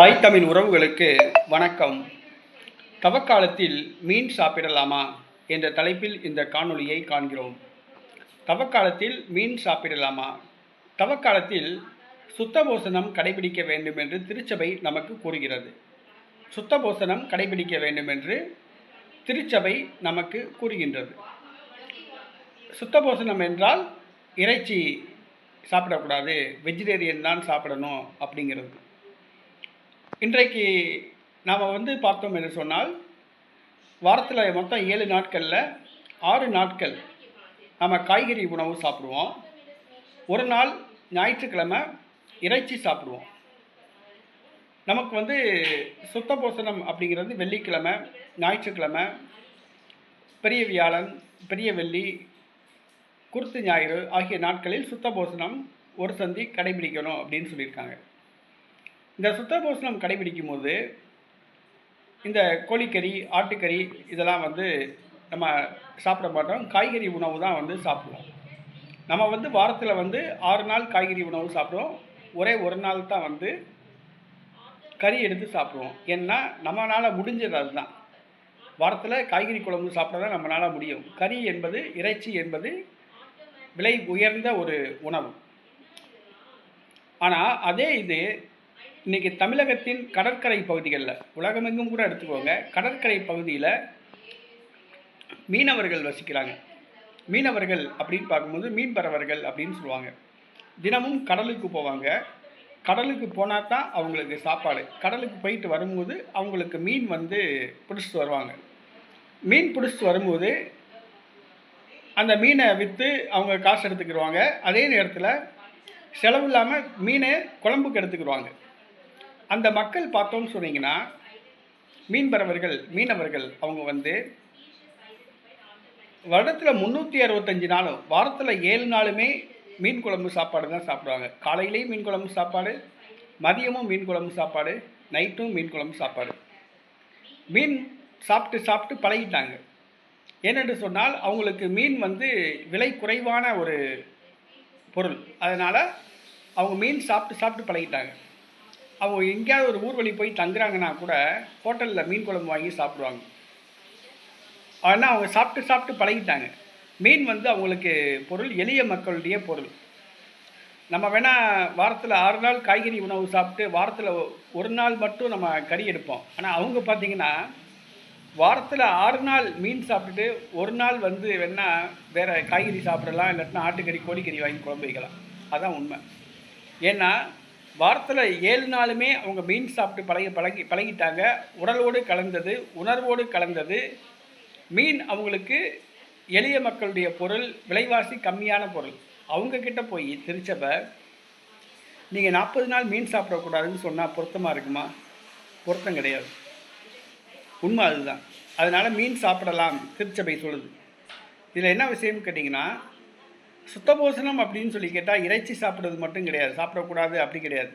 தாய் தமிழ் உறவுகளுக்கு வணக்கம். தவக்காலத்தில் மீன் சாப்பிடலாமா என்ற தலைப்பில் இந்த காணொளியை காண்கிறோம். தவக்காலத்தில் மீன் சாப்பிடலாமா? தவக்காலத்தில் சுத்தபோசனம் கடைபிடிக்க வேண்டும் என்று திருச்சபை நமக்கு கூறுகிறது. சுத்தபோசனம் கடைபிடிக்க வேண்டும் என்று திருச்சபை நமக்கு கூறுகின்றது. சுத்தபோசனம் என்றால் இறைச்சி சாப்பிடக்கூடாது வெஜிடேரியன் தான் சாப்பிடணும் அப்படிங்கிறது. இன்றைக்கு நாம் வந்து பார்த்தோம் என்று சொன்னால் வாரத்தில் மொத்தம் ஏழு நாட்களில் ஆறு நாட்கள் நம்ம காய்கறி உணவு சாப்பிடுவோம். ஒரு நாள் ஞாயிற்றுக்கிழமை இறைச்சி சாப்பிடுவோம். நமக்கு வந்து சுத்த போசனம் அப்படிங்கிறது வெள்ளிக்கிழமை ஞாயிற்றுக்கிழமை பெரிய வியாழன் பெரிய வெள்ளி குருத்து ஞாயிறு ஆகிய நாட்களில் சுத்த போசனம் ஒரு சந்தி கடைபிடிக்கணும் அப்படின்னு சொல்லியிருக்காங்க. இந்த சுத்தபோஷணம் கடைபிடிக்கும் போது இந்த கோழிக்கறி ஆட்டுக்கறி இதெல்லாம் வந்து நம்ம சாப்பிட மாட்டோம். காய்கறி உணவு தான் வந்து சாப்பிடுவோம். நம்ம வந்து வாரத்தில் வந்து ஆறு நாள் காய்கறி உணவு சாப்பிடுவோம். ஒரே ஒரு நாள் தான் வந்து கறி எடுத்து சாப்பிடுவோம். ஏன்னா நம்மளால் முடிஞ்சது அதுதான். வாரத்தில் காய்கறி குழம்பு சாப்பிட தான் நம்மளால் முடியும். கறி என்பது இறைச்சி என்பது விலை உயர்ந்த ஒரு உணவு. ஆனால் அதே இது இன்றைக்கி தமிழகத்தின் கடற்கரை பகுதிகளில் உலகமெங்கும் கூட எடுத்துக்கோங்க கடற்கரை பகுதியில் மீனவர்கள் வசிக்கிறாங்க. மீனவர்கள் அப்படின்னு பார்க்கும்போது மீன்பறவர்கள் அப்படின்னு சொல்லுவாங்க. தினமும் கடலுக்கு போவாங்க. கடலுக்கு போனால் தான் அவங்களுக்கு சாப்பாடு. கடலுக்கு போயிட்டு வரும்போது அவங்களுக்கு மீன் வந்து பிடிச்சிட்டு வருவாங்க. மீன் பிடிச்சிட்டு வரும்போது அந்த மீனை விற்று அவங்க காசு எடுத்துக்கிடுவாங்க. அதே நேரத்தில் செலவு இல்லாமல் மீனை குழம்புக்கு எடுத்துக்கிடுவாங்க. அந்த மக்கள் பார்த்தோம்னு சொன்னீங்கன்னா மீன்பறவர்கள் மீனவர்கள் அவங்க வந்து வருடத்தில் முந்நூற்றி அறுபத்தஞ்சு நாளும் வாரத்தில் ஏழு நாளுமே மீன் குழம்பு சாப்பாடு தான் சாப்பிடுவாங்க. காலையிலேயும் மீன் குழம்பு சாப்பாடு மதியமும் மீன் குழம்பு சாப்பாடு நைட்டும் மீன் குழம்பு சாப்பாடு. மீன் சாப்பிட்டு சாப்பிட்டு பழகிட்டாங்க. ஏனென்று சொன்னால் அவங்களுக்கு மீன் வந்து விலை குறைவான ஒரு பொருள். அதனால் அவங்க மீன் சாப்பிட்டு சாப்பிட்டு பழகிட்டாங்க. அவங்க எங்கேயாவது ஒரு ஊர்வழி போய் தங்குறாங்கன்னா கூட ஹோட்டலில் மீன் குழம்பு வாங்கி சாப்பிடுவாங்க. ஆனால் அவங்க சாப்பிட்டு சாப்பிட்டு பழகிட்டாங்க. மீன் வந்து அவங்களுக்கு பொருள் எளிய மக்களுடைய பொருள். நம்ம வேணால் வாரத்தில் ஆறு நாள் காய்கறி உணவு சாப்பிட்டு வாரத்தில் ஒரு நாள் மட்டும் நம்ம கறி எடுப்போம். ஆனால் அவங்க பார்த்திங்கன்னா வாரத்தில் ஆறு நாள் மீன் சாப்பிட்டுட்டு ஒரு நாள் வந்து வேணா வேறு காய்கறி சாப்பிடலாம் இல்லாட்டினா ஆட்டுக்கறி கோழிக்கறி வாங்கி குழம்பு வைக்கலாம். அதுதான் உண்மை. ஏன்னா வாரத்தில் ஏழு நாளுமே அவங்க மீன் சாப்பிட்டு பழகி பழகி பழகிட்டாங்க. உடலோடு கலந்தது உணர்வோடு கலந்தது. மீன் அவங்களுக்கு எளிய மக்களுடைய பொருள் விலைவாசி கம்மியான பொருள். அவங்கக்கிட்ட போய் திருச்சபை நீங்கள் நாற்பது நாள் மீன் சாப்பிடக்கூடாதுன்னு சொன்னால் பொருத்தமாக இருக்குமா? பொருத்தம் கிடையாது. உண்மை அதுதான். அதனால் மீன் சாப்பிடலாம் திருச்சபை சொல்லுது. இதில் என்ன விஷயம்னு கேட்டிங்கன்னா சுத்தபோசனம் அப்படின்னு சொல்லி கேட்டால் இறைச்சி சாப்பிட்றது மட்டும் கிடையாது. சாப்பிடக்கூடாது அப்படி கிடையாது.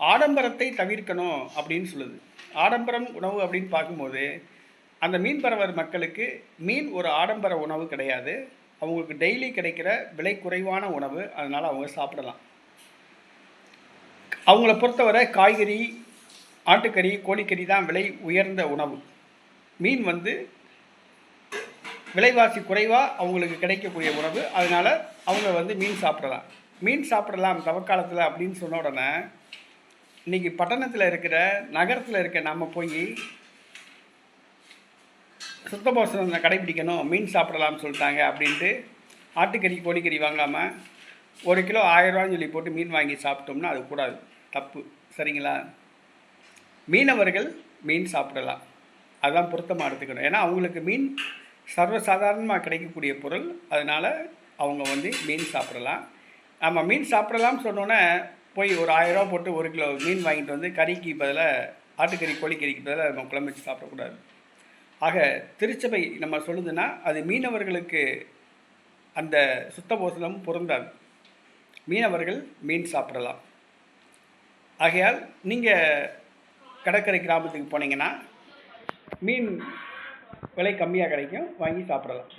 ஆடம்பரத்தை தவிர்க்கணும் அப்படின்னு சொல்லுது. ஆடம்பரம் உணவு அப்படின்னு பார்க்கும்போது அந்த மீன்பறவர் மக்களுக்கு மீன் ஒரு ஆடம்பர உணவு கிடையாது. அவங்களுக்கு டெய்லி கிடைக்கிற விலை குறைவான உணவு. அதனால் அவங்க சாப்பிடலாம். அவங்கள பொறுத்தவரை காய்கறி ஆட்டுக்கறி கோழிக்கறி தான் விலை உயர்ந்த உணவு. மீன் வந்து விலைவாசி குறைவாக அவங்களுக்கு கிடைக்கக்கூடிய உணவு. அதனால் அவங்க வந்து மீன் சாப்பிடலாம். மீன் சாப்பிடலாம் தவக்காலத்தில் அப்படின்னு சொன்ன உடனே இன்றைக்கி பட்டணத்தில் இருக்கிற நகரத்தில் இருக்க நம்ம போய் சுத்தபோசனம் கடைபிடிக்கணும் மீன் சாப்பிடலாம்னு சொல்லிட்டாங்க அப்படின்ட்டு ஆட்டுக்கறி கோழிக்கறி வாங்காமல் ஒரு கிலோ ஆயிரரூவான்னு சொல்லி போட்டு மீன் வாங்கி சாப்பிட்டோம்னா அது கூடாது. தப்பு. சரிங்களா? மீனவர்கள் மீன் சாப்பிடலாம். அதுதான் பொருத்தமாக எடுத்துக்கணும். ஏன்னா அவங்களுக்கு மீன் சர்வசாதாரணமாக கிடைக்கக்கூடிய பொருள். அதனால் அவங்க வந்து மீன் சாப்பிடலாம். நம்ம மீன் சாப்பிடலாம்னு சொன்னோன்னே போய் ஒரு ஆயிரரூவா போட்டு ஒரு கிலோ மீன் வாங்கிட்டு வந்து கறிக்கு பதிலாக ஆட்டுக்கறி கோழிக்கறிக்கு பதிலாக நம்ம குழம்பு வச்சு சாப்பிடக்கூடாது. ஆக திருச்சபை நம்ம சொல்லுதுன்னா அது மீனவர்களுக்கு அந்த சுத்தபோசனம் பொருந்தாது. மீனவர்கள் மீன் சாப்பிடலாம். ஆகையால் நீங்கள் கடற்கரை கிராமத்துக்கு போனீங்கன்னா மீன் விலை கம்மியாக கிடைக்கும் வாங்கி சாப்பிடலாம்.